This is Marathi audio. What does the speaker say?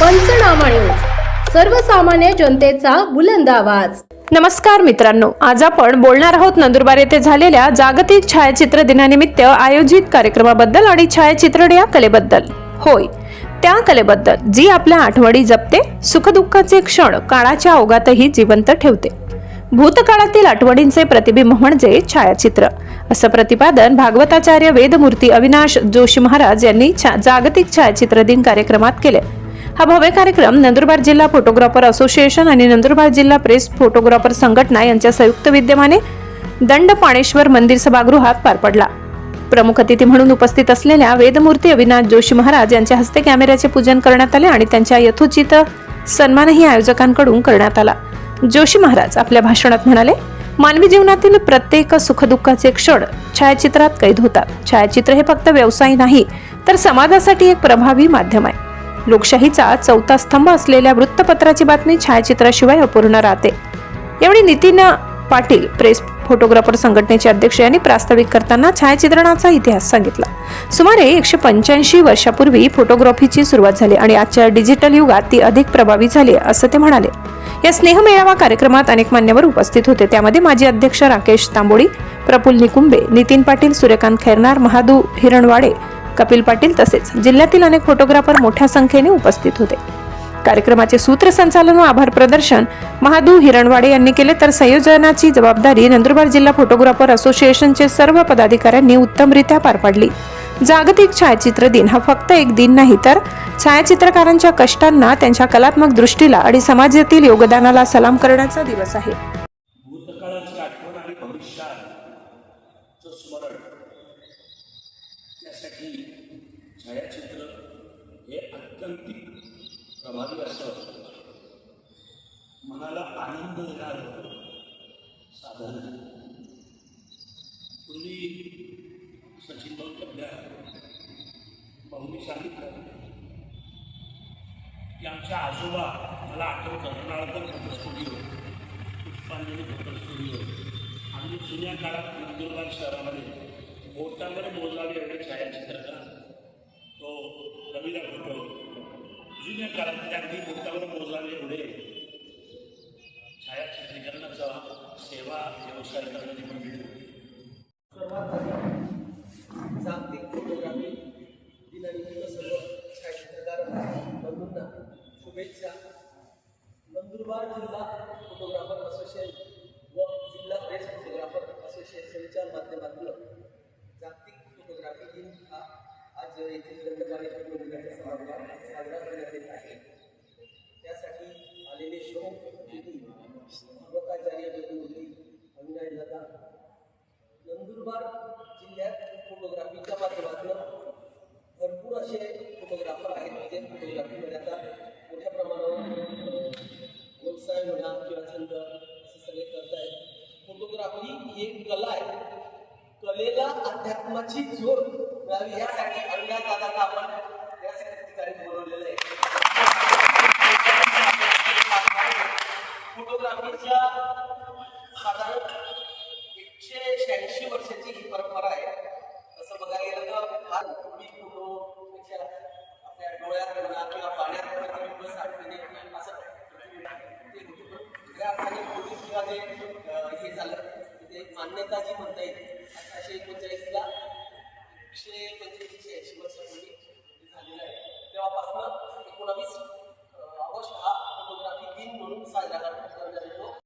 पंचनामा न्यूज. सर्वसामान्य जनतेचा बुलंद आवाज. नमस्कार मित्रांनो आज आपण बोलणार आहोत नंदुरबार येथे झालेल्या जागतिक छायाचित्र दिनानिमित्त आयोजित कार्यक्रमाबद्दल आणि छायाचित्रण या कलेबद्दल. होय त्या कलेबद्दल जी आपल्या आठवणी जपते सुखदुःखाचे क्षण काळाच्या ओघातही जिवंत ठेवते. भूतकाळातील आठवणींचे प्रतिबिंब म्हणजे छायाचित्र. असं प्रतिपादन भागवताचार्य वेदमूर्ती अविनाश जोशी महाराज यांनी छा- जागतिक छायाचित्र दिन कार्यक्रमात केले. हा भव्य कार्यक्रम नंदुरबार जिल्हा फोटोग्राफर असोसिएशन आणि नंदुरबार जिल्हा प्रेस फोटोग्राफर संघटना यांच्या संयुक्त विद्यमाने दंड पाणेश्वर मंदिर सभागृहात पार पडला. प्रमुख अतिथी म्हणून उपस्थित असलेल्या वेदमूर्ती अविनाश जोशी महाराज यांच्या हस्ते कॅमेऱ्याचे पूजन करण्यात आले आणि त्यांच्या यथोचित सन्मानही आयोजकांकडून करण्यात आला. जोशी महाराज आपल्या भाषणात म्हणाले मानवी जीवनातील प्रत्येक सुखदुःखाचे क्षण छायाचित्रात कैद होतात. छायाचित्र हे फक्त व्यवसाय नाही तर समाजासाठी एक प्रभावी माध्यम आहे. लोकशाहीचा चौथा स्तंभ असलेल्या वृत्तपत्राची बातमी छायाचित्राशिवाय अपूर्ण राहते. यावेळी नितीन पाटील प्रेस फोटोग्राफर संघटनेचे अध्यक्ष यांनी प्रास्ताविक करताना छायाचित्रणाचा इतिहास सांगितला. सुमारे एकशे पंच्याऐंशी वर्षापूर्वी फोटोग्राफीची सुरुवात झाली आणि आजच्या डिजिटल युगात ती अधिक प्रभावी झाली असं ते म्हणाले. या स्नेहमेळावा कार्यक्रमात अनेक मान्यवर उपस्थित होते. त्यामध्ये माजी अध्यक्ष राकेश तांबोळी प्रफुल्ल निकुंबे नितीन पाटील सूर्यकांत खैरनार महादू हिरणवाडे कपिल पाटील तसेच जिल्ह्यातील अनेक फोटोग्राफर मोठ्या संख्येने उपस्थित होते. कार्यक्रमाचे सूत्रसंचालन व आभार प्रदर्शन महादू हिरणवाडे यांनी केले तर संयोजनाची जबाबदारी नंदुरबार जिल्हा फोटोग्राफर असोसिएशनचे सर्व पदाधिकाऱ्यांनी उत्तमरित्या पार पाडली. जागतिक छायाचित्र दिन हा फक्त एक दिन नाही तर छायाचित्रकारांच्या कष्टांना त्यांच्या कलात्मक दृष्टीला आणि समाजातील योगदानाला सलाम करण्याचा दिवस आहे. त्यासाठी छायाचित्र हे अत्यंतिक प्रभावी असं मनाला आनंद देणारं साधन. पूर्वी सचिन भाऊ आपल्या भाऊनी सांगितलं की आमच्या आजोबा मला आठवतं Nalkar photo studio Pushpanjali photo studio आम्ही जुन्या काळात नंदुरबार शहरामध्ये बोटावर मोजावे एवढे छायाचित्रकार तो रवीला फोटो जुन्या काळात अगदी बोटावर मोजावे एवढे. छायाचित्रीकरणाचा सेवा व्यवसाय करण्याची मंडळी होती. सर्वात आधी जागतिक फोटोग्राफी दिनानिमित्त सर्व छायाचित्रकार बंधूंना शुभेच्छा. नंदुरबार जिल्हा फोटोग्राफर असोसिएशन व जिल्हा प्रेस फोटोग्राफर असोसिएशनच्या माध्यमातून जागतिक फोटोग्राफी दिन हा आज येथील दंडकारेश्वर मंदिराच्या सभागृहात साजरा करण्यात येत आहे. त्यासाठी आलेले शोक अतिथी भगवताचार्य वेदमूर्ती अविनाश दादा. नंदुरबार जिल्ह्यात फोटोग्राफीच्या माध्यमातून भरपूर असे फोटोग्राफर आहेत. जे फोटोग्राफीमध्ये आता मोठ्या प्रमाणावर व्यवसाय म्हणा किंवा छंद असे सगळे करत आहेत. फोटोग्राफी ही एक कला आहे. कलेला अध्यात्माची जोड मिळावी यासाठी अविनाश दादांना आपण यासाठी ठिकाणी बोलवलेलं आहे. फोटोग्राफीच्या साधारण एकशे शहाऐंशी वर्षाची ही परंपरा आहे. तसं बघायला गेलं तर फार पूर्वी आपल्या डोळ्यात म्हणा किंवा पाण्यात प्रतिबिंब साठवणे असं ते होतं. अर्थाने पूर्वी किंवा हे झालं. म्हणजे ते मान्यता जी